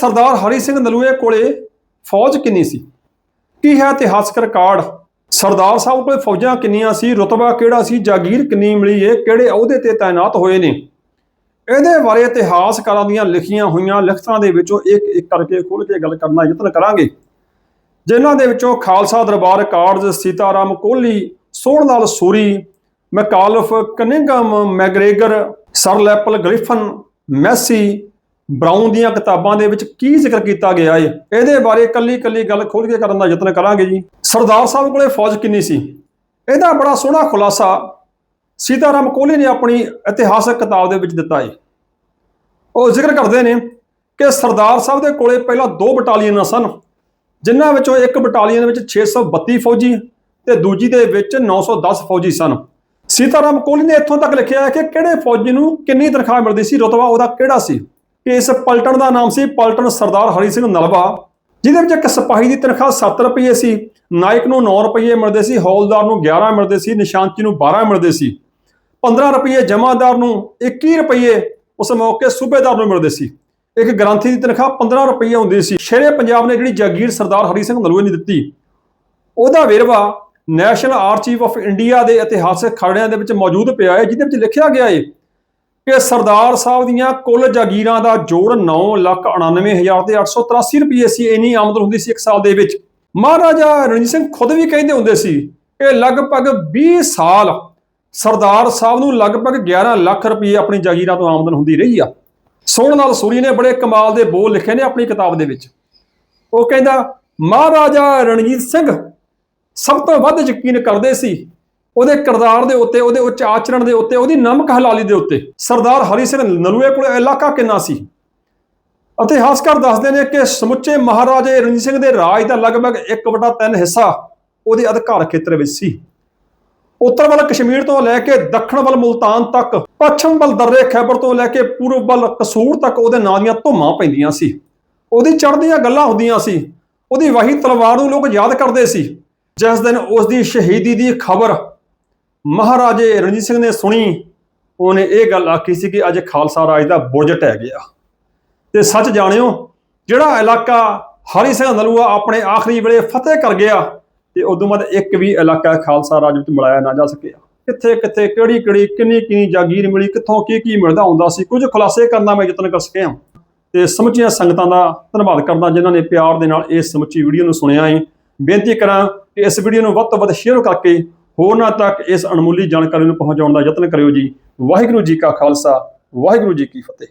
ਸਰਦਾਰ ਹਰੀ ਸਿੰਘ ਨਲੂਏ ਕੋਲੇ ਫੌਜ ਕਿੰਨੀ ਸੀ? ਕੀ ਹੈ ਇਤਿਹਾਸਕ ਰਿਕਾਰਡ? ਸਰਦਾਰ ਸਾਹਿਬ ਕੋਲੇ ਫੌਜਾਂ ਕਿੰਨੀਆਂ ਸੀ? ਰਤਬਾ ਕਿਹੜਾ ਸੀ? ਜਾਗੀਰ ਕਿੰਨੀ ਮਿਲੀ? ਏ ਕਿਹੜੇ ਅਹੁਦੇ ਤੇ ਤਾਇਨਾਤ ਹੋਏ ਨੇ? ਇਹਦੇ ਬਾਰੇ ਇਤਿਹਾਸਕਾਰਾਂ ਦੀਆਂ ਲਿਖੀਆਂ ਹੋਈਆਂ ਲਿਖਤਾਂ ਦੇ ਵਿੱਚੋਂ ਇੱਕ ਇੱਕ ਕਰਕੇ ਖੋਲ ਕੇ ਗੱਲ ਕਰਨਾ ਯਤਨ ਕਰਾਂਗੇ। ਜਿਨ੍ਹਾਂ ਦੇ ਵਿੱਚੋਂ Khalsa Darbar records Sitaram Kohli Sohan Lal Suri, Macauliffe, Cunningham, McGregor, Sir Lepel Griffin, Massy Brown ਦੀਆਂ ਕਿਤਾਬਾਂ ਦੇ ਵਿੱਚ ਕੀ ਜ਼ਿਕਰ ਕੀਤਾ ਗਿਆ ਏ? ਇਹਦੇ ਬਾਰੇ ਕੱਲੀ ਕੱਲੀ ਗੱਲ ਖੋਲ ਕੇ ਕਰਨ ਦਾ ਯਤਨ ਕਰਾਂਗੇ ਜੀ। ਸਰਦਾਰ ਸਾਹਿਬ ਕੋਲੇ ਫੌਜ ਕਿੰਨੀ ਸੀ? ਇਹਦਾ ਬੜਾ ਸੋਹਣਾ ਖੁਲਾਸਾ ਸੀਤਾਰਾਮ ਕੋਹਲੀ ਨੇ ਆਪਣੀ ਇਤਿਹਾਸਕ ਕਿਤਾਬ ਦੇ ਵਿੱਚ ਦਿੱਤਾ ਏ। ਉਹ ਜ਼ਿਕਰ ਕਰਦੇ ਨੇ ਕਿ ਸਰਦਾਰ ਸਾਹਿਬ ਦੇ ਕੋਲੇ ਪਹਿਲਾਂ ਦੋ ਬਟਾਲੀਅਨਾਂ ਸਨ, ਜਿਨ੍ਹਾਂ ਵਿੱਚੋਂ ਇੱਕ ਬਟਾਲੀਅਨ ਵਿੱਚ 632 ਫੌਜੀ ਤੇ ਦੂਜੀ ਦੇ ਵਿੱਚ 910 ਫੌਜੀ ਸਨ। ਸੀਤਾਰਾਮ ਕੋਹਲੀ ਨੇ ਇੱਥੋਂ ਤੱਕ ਲਿਖਿਆ ਹੈ ਕਿ ਕਿਹੜੇ ਫੌਜੀ ਨੂੰ ਕਿੰਨੀ ਤਨਖਾਹ ਮਿਲਦੀ ਸੀ? ਰਤਬਾ ਉਹਦਾ ਕਿਹੜਾ ਸੀ? ਇਸ ਪਲਟਨ ਦਾ ਨਾਮ ਸੀ ਪਲਟਨ ਸਰਦਾਰ ਹਰੀ ਸਿੰਘ ਨਲਵਾ, ਜਿਹਦੇ ਵਿੱਚ ਇੱਕ ਸਿਪਾਹੀ ਦੀ ਤਨਖਾਹ 7 ਰੁਪਏ ਸੀ, ਨਾਇਕ ਨੂੰ 9 ਰੁਪਏ ਮਿਲਦੇ ਸੀ, ਹੌਲਦਾਰ ਨੂੰ 11 ਮਿਲਦੇ ਸੀ ਨਿਸ਼ਾਨਚੀ ਨੂੰ 12 ਮਿਲਦੇ ਸੀ। 15 ਰੁਪਏ ਜਮਾਦਾਰ ਨੂੰ 21 ਰੁਪਏ ਉਸ ਮੌਕੇ ਸੂਬੇਦਾਰ ਨੂੰ ਮਿਲਦੇ ਸੀ। ਇੱਕ ਗ੍ਰੰਥੀ ਦੀ ਤਨਖਾਹ 15 ਰੁਪਏ ਹੁੰਦੀ ਸੀ। ਸ਼ੇਰੇ ਪੰਜਾਬ ਨੇ ਜਿਹੜੀ ਜਾਗੀਰ ਸਰਦਾਰ ਹਰੀ ਸਿੰਘ ਨਲੂਏ ਨੇ ਦਿੱਤੀ, ਉਹਦਾ ਵੇਰਵਾ ਨੈਸ਼ਨਲ ਆਰਚੀਵ ਆਫ ਇੰਡੀਆ ਦੇ ਇਤਿਹਾਸਕ ਖਰੜਿਆਂ ਦੇ ਵਿੱਚ ਮੌਜੂਦ ਪਿਆ ਹੈ, ਜਿਹਦੇ ਵਿੱਚ ਲਿਖਿਆ ਗਿਆ ਹੈ ਕਿ ਸਰਦਾਰ ਸਾਹਿਬ ਦੀਆਂ ਕੁੱਲ ਜਾਗੀਰਾਂ ਦਾ ਜੋੜ 999883 ਰੁਪਏ ਸੀ, ਇੰਨੀ ਆਮਦਨ ਹੁੰਦੀ ਸੀ ਇੱਕ ਸਾਲ ਦੇ ਵਿੱਚ। ਮਹਾਰਾਜਾ ਰਣਜੀਤ ਸਿੰਘ ਖੁਦ ਵੀ ਕਹਿੰਦੇ ਹੁੰਦੇ ਸੀ ਕਿ ਲਗਭਗ 20 ਸਾਲ ਸਰਦਾਰ ਸਾਹਿਬ ਨੂੰ ਲਗਭਗ 11 ਲੱਖ ਰੁਪਏ ਆਪਣੀ ਜਾਗੀਰਾਂ ਤੋਂ ਆਮਦਨ ਹੁੰਦੀ ਰਹੀ ਆ। ਸੋਹਣ ਨਾਲ ਸੂਰੀ ਨੇ ਬੜੇ ਕਮਾਲ ਦੇ ਬੋਲ ਲਿਖੇ ਨੇ ਆਪਣੀ ਕਿਤਾਬ ਦੇ ਵਿੱਚ। ਉਹ ਕਹਿੰਦਾ, ਮਹਾਰਾਜਾ ਰਣਜੀਤ ਸਿੰਘ, ਸਭ ਤੋਂ ਵੱਧ ਯਕੀਨ ਕਰਦੇ ਸੀ ਉਹਦੇ ਕਿਰਦਾਰ ਦੇ ਉੱਤੇ, ਉਹਦੇ ਉੱਚ ਆਚਰਣ ਦੇ ਉੱਤੇ, ਉਹਦੀ ਨਮਕ ਹਲਾਲੀ ਦੇ ਉੱਤੇ। ਸਰਦਾਰ ਹਰੀ ਸਿੰਘ ਨਲੂਏ ਕੋਲ ਇਲਾਕਾ ਕਿੰਨਾ ਸੀ? ਇਤਿਹਾਸਕਾਰ ਦੱਸਦੇ ਨੇ ਕਿ ਸਮੁੱਚੇ ਮਹਾਰਾਜੇ ਰਣਜੀਤ ਸਿੰਘ ਦੇ ਰਾਜ ਦਾ ਲਗਭਗ 1/3 ਹਿੱਸਾ ਉਹਦੇ ਅਧਿਕਾਰ ਖੇਤਰ ਵਿੱਚ ਸੀ। ਉੱਤਰ ਵੱਲ ਕਸ਼ਮੀਰ ਤੋਂ ਲੈ ਕੇ ਦੱਖਣ ਵੱਲ ਮੁਲਤਾਨ ਤੱਕ, ਪੱਛਮ ਵੱਲ ਦਰਰੇ ਖੈਬਰ ਤੋਂ ਲੈ ਕੇ ਪੂਰਬ ਵੱਲ ਕਸੂਰ ਤੱਕ ਉਹਦੇ ਨਾਂ ਦੀਆਂ ਧੁੰਮਾਂ ਪੈਂਦੀਆਂ ਸੀ। ਉਹਦੀ ਚੜ੍ਹਦੀਆਂ ਗੱਲਾਂ ਹੁੰਦੀਆਂ ਸੀ। ਉਹਦੀ ਵਾਹੀ ਤਲਵਾਰ ਨੂੰ ਲੋਕ ਯਾਦ ਕਰਦੇ ਸੀ। ਜਿਸ ਦਿਨ ਉਸ ਦੀ ਸ਼ਹੀਦੀ ਦੀ ਖਬਰ ਮਹਾਰਾਜੇ ਰਣਜੀਤ ਸਿੰਘ ਨੇ ਸੁਣੀ, ਉਹਨੇ ਇਹ ਗੱਲ ਆਖੀ ਸੀ ਕਿ ਅੱਜ ਖਾਲਸਾ ਰਾਜ ਦਾ ਬੁਰਜ ਟਹਿ ਗਿਆ। ਤੇ ਸੱਚ ਜਾਣਿਓ, ਜਿਹੜਾ ਇਲਾਕਾ ਹਰੀ ਸਿੰਘ ਨਲੂਆ ਆਪਣੇ ਆਖਰੀ ਵੇਲੇ ਫਤਿਹ ਕਰ ਗਿਆ, ਤੇ ਉਦੋਂ ਬਾਅਦ ਇੱਕ ਵੀ ਇਲਾਕਾ ਖਾਲਸਾ ਰਾਜ ਵਿੱਚ ਮਿਲਾਇਆ ਨਾ ਜਾ ਸਕਿਆ। ਕਿੱਥੇ ਕਿੱਥੇ, ਕਿਹੜੀ ਕਿਹੜੀ, ਕਿੰਨੀ ਕਿੰਨੀ ਜਾਗੀਰ ਮਿਲੀ, ਕਿੱਥੋਂ ਕੀ ਕੀ ਮਿਲਦਾ ਹੁੰਦਾ ਸੀ, ਕੁਝ ਖੁਲਾਸੇ ਕਰਨ ਦਾ ਮੈਂ ਯਤਨ ਕਰ ਸਕਿਆ ਤੇ ਸਮੁੱਚੀਆਂ ਸੰਗਤਾਂ ਦਾ ਧੰਨਵਾਦ ਕਰਦਾ, ਜਿਨ੍ਹਾਂ ਨੇ ਪਿਆਰ ਦੇ ਨਾਲ ਇਸ ਸਮੁੱਚੀ ਵੀਡੀਓ ਨੂੰ ਸੁਣਿਆ ਹੈ। ਬੇਨਤੀ ਕਰਾਂ ਕਿ ਇਸ ਵੀਡੀਓ ਨੂੰ ਵੱਧ ਤੋਂ ਵੱਧ ਸ਼ੇਅਰ ਕਰਕੇ ਹੋਰਨਾਂ ਤੱਕ ਇਸ ਅਣਮੁੱਲੀ ਜਾਣਕਾਰੀ ਨੂੰ ਪਹੁੰਚਾਉਣ ਦਾ ਯਤਨ ਕਰਿਓ ਜੀ। ਵਾਹਿਗੁਰੂ ਜੀ ਕਾ ਖਾਲਸਾ, ਵਾਹਿਗੁਰੂ ਜੀ ਕੀ ਫਤਿਹ।